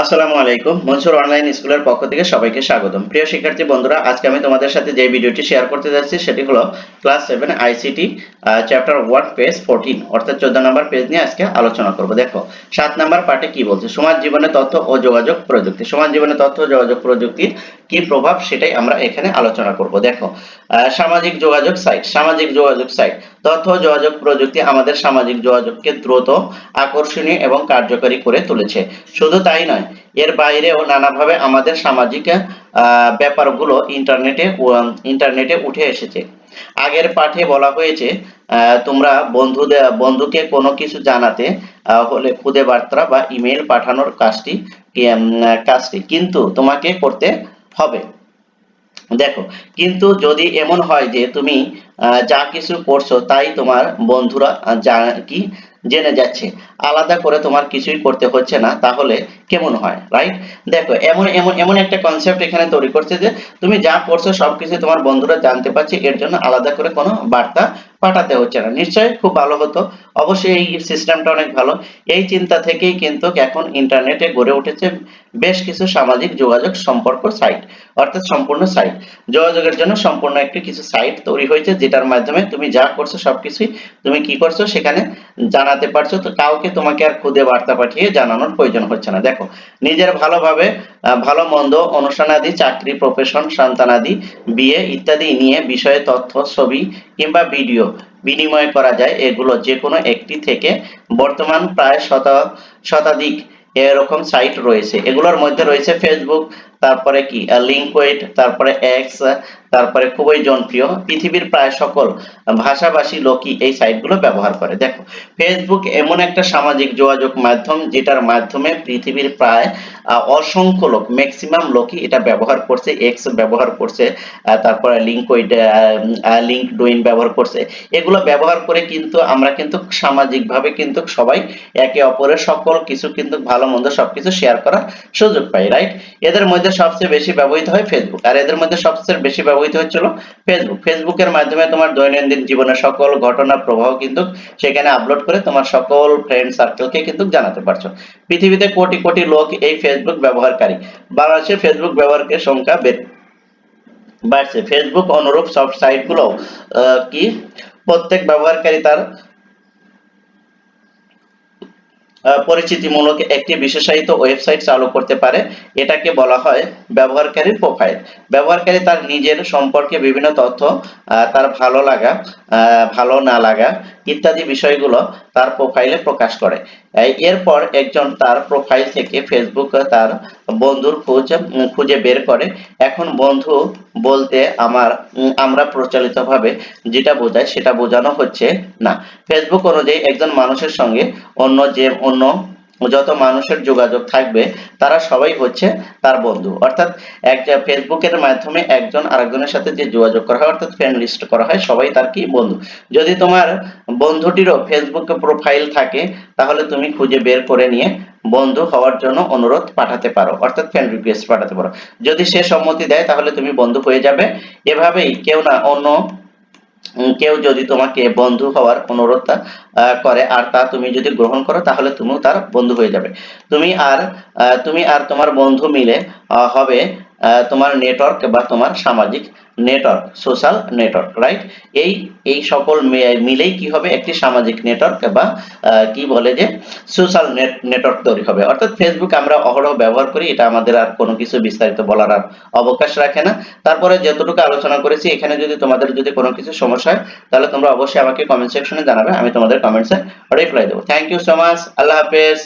আসসালামু আলাইকুম, মনসুর অনলাইন স্কুলের পক্ষ থেকে সবাইকে স্বাগতম। প্রিয় শিক্ষার্থী বন্ধুরা, আজকে আমি তোমাদের সাথে যে ভিডিওটি শেয়ার করতে যাচ্ছি, সেটি হলো class seven ICT chapter one page fourteen অর্থাৎ চোদ্দ নম্বর পেজ নিয়ে আজকে আলোচনা করব। দেখো, সাত নম্বর পার্টে কি বলছে? সমাজ জীবনে তথ্য ও যোগাযোগ প্রযুক্তি। সমাজ জীবনে তথ্য ও যোগাযোগ প্রযুক্তির কি প্রভাব, সেটাই আমরা এখানে আলোচনা করব। দেখো সামাজিক যোগাযোগ সাইট সামাজিক যোগাযোগ সাইট তথ্য, যোগাযোগ প্রযুক্তি আমাদের সামাজিক যোগাযোগকে দ্রুত, আকর্ষণীয় এবং কার্যকরী করে তুলেছে। শুধু তাই নয়, এর বাইরেও নানাভাবে আমাদের সামাজিক ব্যাপারগুলো ইন্টারনেটে ইন্টারনেটে উঠে এসেছে। আগের পাঠে বলা হয়েছে তোমরা বন্ধুদের বন্ধুকে কোনো কিছু জানাতে হলে খুদে বার্তা বা ইমেল পাঠানোর কাজটি কাজটি কিন্তু তোমাকে করতে হবে। দেখো, কিন্তু যদি এমন হয় যে তুমি যা কিছু করছ তাই তোমার বন্ধুরা জা- কি জেনে যাচ্ছে। আলাদা করে তোমার কিছুই করতে হচ্ছে না, তাহলে কেমন হয় রাইট দেখো, এমন এমন এমন একটা কনসেপ্ট এখানে তৈরি করছে যে তুমি যা করছ সবকিছু তোমার বন্ধুরা জানতে পারছে, এর জন্য আলাদা করে কোনো বার্তা পাঠাতে হচ্ছে না। নিশ্চয়ই খুব ভালো হতো। অবশ্যই এই সিস্টেমটা অনেক ভালো। এই চিন্তা থেকেই কিন্তু এখন ইন্টারনেটে গড়ে উঠেছে বেশ কিছু সামাজিক যোগাযোগ সম্পর্ক সাইট অর্থাৎ সম্পূর্ণ সাইট যোগাযোগের জন্য সম্পূর্ণ একটি কিছু সাইট তৈরি হয়েছে যেটার মাধ্যমে তুমি যা করছ, সবকিছুই তুমি কি করছ সেখানে জানাতে পারছ। তো কাউকে তোমাকে আর খুদে বার্তা পাঠিয়ে জানানোর প্রয়োজন হচ্ছে না। দেখো, নিজের ভালোভাবে ভালো মন্দ অনুষ্ঠানাদি চাকরি প্রফেশন সন্তানাদি বিয়ে ইত্যাদি নিয়ে বিষয়ে তথ্য, ছবি কিংবা ভিডিও বিনিময় করা যায়। এগুলো যে কোনো একটি থেকে বর্তমান প্রায় শত, শতাধিক এরকম সাইট রয়েছে। এগুলোর মধ্যে রয়েছে ফেসবুক তারপরে কি? লিঙ্কওয়েট তারপরে এক্স তারপরে খুবই জনপ্রিয়। পৃথিবীর প্রায় সকল ভাষাভাষী লোকই এই সাইটগুলো ব্যবহার করে। দেখো ফেসবুক এমন একটা সামাজিক যোগাযোগ মাধ্যম যেটার মাধ্যমে পৃথিবীর প্রায় অসংখ্য লোক ম্যাক্সিমাম লোকই এটা ব্যবহার করছে এক্স ব্যবহার করছে তারপরে লিঙ্কওয়েট লিঙ্ক ডুইন ব্যবহার করছে। এগুলো ব্যবহার করে কিন্তু আমরা কিন্তু সামাজিকভাবে কিন্তু সবাই একে অপরের সকল কিছু কিন্তু ভালো মন্দ সবকিছু শেয়ার করার সুযোগ পাই রাইট এদের মধ্যে সবচেয়ে বেশি ব্যবহৃত হয় ফেসবুক আর এদের মধ্যে সবচেয়ে বেশি ব্যবহৃত হচ্ছিল ফেসবুক ফেসবুকের মাধ্যমে তোমার দৈনন্দিন জীবনের সকল ঘটনা, প্রবাহ কিন্তু সেখানে আপলোড করে তোমার সকল ফ্রেন্ড সার্কেলকে কিন্তু জানাতে পারছ। পৃথিবীতে কোটি কোটি লোক এই ফেসবুক ব্যবহারকারী। বাংলাদেশে ফেসবুক ব্যবহারকারীর সংখ্যা বেড়ে বাড়ছে। ফেসবুক অনুরূপ সব সাইটগুলো কি? প্রত্যেক ব্যবহারকারী তার পরিচিতিমূলক একটি বিশেষায়িত ওয়েবসাইট চালু করতে পারে। এটাকে বলা হয় ব্যবহারকারীর প্রোফাইল। ব্যবহারকারী তার নিজের সম্পর্কে বিভিন্ন তথ্য তার ভালো লাগা ভালো না লাগা ইত্যাদি বিষয়গুলো তার প্রোফাইলে প্রকাশ করে। এরপর একজন তার প্রোফাইল থেকে ফেসবুক তার বন্ধুর খোঁজ খুঁজে বের করে। এখন বন্ধু বলতে আমার আমরা প্রচলিতভাবে যেটা বোঝাই সেটা বোঝানো হচ্ছে না। ফেসবুক অনুযায়ী একজন মানুষের সঙ্গে অন্য যে, অন্য যত মানুষের যোগাযোগ থাকবে, তারা সবাই হচ্ছে তার বন্ধু। অর্থাৎ এক ফেসবুকের মাধ্যমে একজন আরেকজনের সাথে যে যোগাযোগ করা হয়, অর্থাৎ ফ্রেন্ড লিস্ট করা হয়, সবাই তার কি বন্ধু। যদি তোমার বন্ধুটিরও ফেসবুক প্রোফাইল থাকে, তাহলে তুমি খুঁজে বের করে নিয়ে বন্ধু হওয়ার জন্য অনুরোধ পাঠাতে পারো। অর্থাৎ ফ্রেন্ড রিকোয়েস্ট পাঠাতে পারো। যদি সে সম্মতি দেয়, তাহলে তুমি বন্ধু হয়ে যাবে। এভাবেই কেউ না অন্য কেউ যদি তোমাকে বন্ধু হওয়ার অনুরোধ করে আর তা তুমি যদি গ্রহণ করো, তাহলে তুমিও তার বন্ধু হয়ে যাবে। তুমি আর তুমি আর তোমার বন্ধু মিলে হবে তোমার নেটওয়ার্ক বা তোমার সামাজিক নেটওয়ার্ক সোশ্যাল নেটওয়ার্ক রাইট এই এই সকল মিলেই কি হবে? একটি সামাজিক নেটওয়ার্ক বা কি বলে যে সোশ্যাল নেটওয়ার্ক তৈরি হবে। অর্থাৎ ফেসবুক আমরা অহরহ ব্যবহার করি, এটা আমাদের আর কোনো কিছু বিস্তারিত বলার আর অবকাশ রাখে না। তারপরে যতটুকু আলোচনা করেছি, এখানে যদি তোমাদের যদি কোনো কিছু সমস্যা হয়, তাহলে তোমরা অবশ্যই আমাকে কমেন্ট সেকশনে জানাবে, আমি তোমাদের কমেন্টসে রিপ্লাই দেবো। থ্যাংক ইউ সো মাচ আল্লাহ হাফেজ।